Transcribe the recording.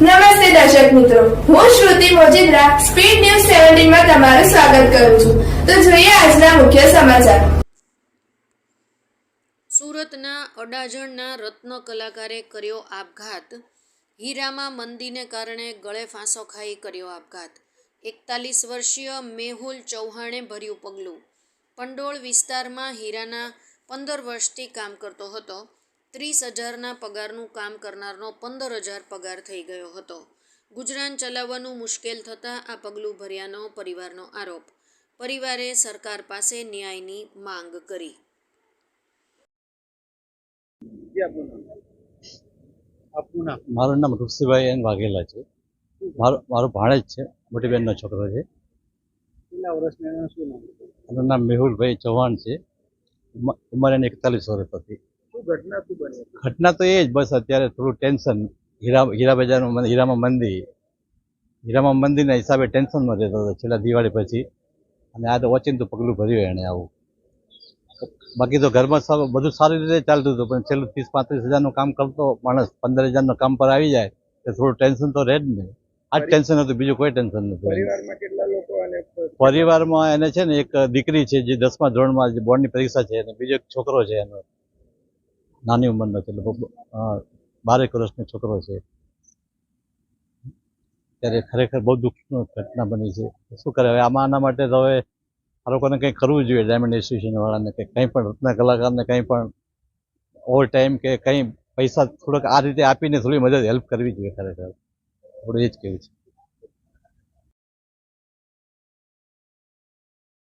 નમસ્તે દર્શક મિત્રો. હું શ્રુતિ મોજીદ્રા, સ્પીડ ન્યૂઝ સેવન્ટીનમાં તમારું સ્વાગત કરું છું. તો જોઈએ આજના મુખ્ય સમાચાર. સુરતના અડાજણના રત્ન કલાકારે કર્યો આપઘાત. હીરામાં મંદીને કારણે ગળે ફાંસો ખાઈ કર્યો આપઘાત. એકતાલીસ વર્ષીય મેહુલ ચૌહાણે ભર્યું પગલું. પંડોળ વિસ્તારમાં હીરાના પંદર વર્ષથી કામ કરતો હતો. ત્રીસ હજારના પગારનું કામ કરનારનો પંદર હજાર પગાર થઈ ગયો હતો. ગુજરાન ચલાવવાનું મુશ્કેલ થતાં આ પગલું ભર્યાનો પરિવારનો આરોપ. પરિવારે સરકાર પાસે ન્યાયની માંગ કરી. આપનું મારું નામ ઋષિભાઈ એન વાઘેલા છે. મારો મારો ભાણેજ છે મોટી બહેનનો છોકરો છે. એનું નામ? મેહુલભાઈ ચૌહાણ છે. ઉંમ- ઉંમર એને એકતાલીસ વર્ષ હતી. ઘટના શું બની ઘટના તો એ જ બસ અત્યારે થોડું ટેન્શન. હીરા હીરા બજારનું હીરામાં મંદી હીરામાં મંદીના હિસાબે ટેન્શનમાં રહેતો હતો છેલ્લા દિવાળી પછી. અને આ તો ઓચિંતું પગલું ભર્યું એણે આવું. બાકી તો ઘરમાં બધું સારી રીતે ચાલતું હતું પણ છેલ્લું ત્રીસ પાંત્રીસ હજારનું કામ કરતો માણસ પંદર હજારનું કામ પર આવી જાય તો થોડું ટેન્શન તો રહે જ ને. આ જ ટેન્શન હતું બીજું કોઈ ટેન્શન નથી. પરિવારમાં એને છે ને એક દીકરી છે જે દસમા ધોરણમાં બોર્ડની પરીક્ષા છે અને બીજો એક છોકરો છે એનો. નાની ઉંમરનો છે, લગભગ બારેક વર્ષનો છોકરો છે. ત્યારે ખરેખર બહુ દુઃખની ઘટના બની છે. શું કરે? હવે આમાં આના માટે તો હવે આ લોકોને કંઈ કરવું જોઈએ ડાયમંડ એસોસિએશન વાળાને કે કંઈ પણ રત્ન કલાકારને કંઈ પણ ઓવર ટાઈમ કે કંઈ પૈસા થોડોક આ રીતે આપીને થોડી મદદ હેલ્પ કરવી જોઈએ ખરેખર. થોડું એ જ કહેવું છે.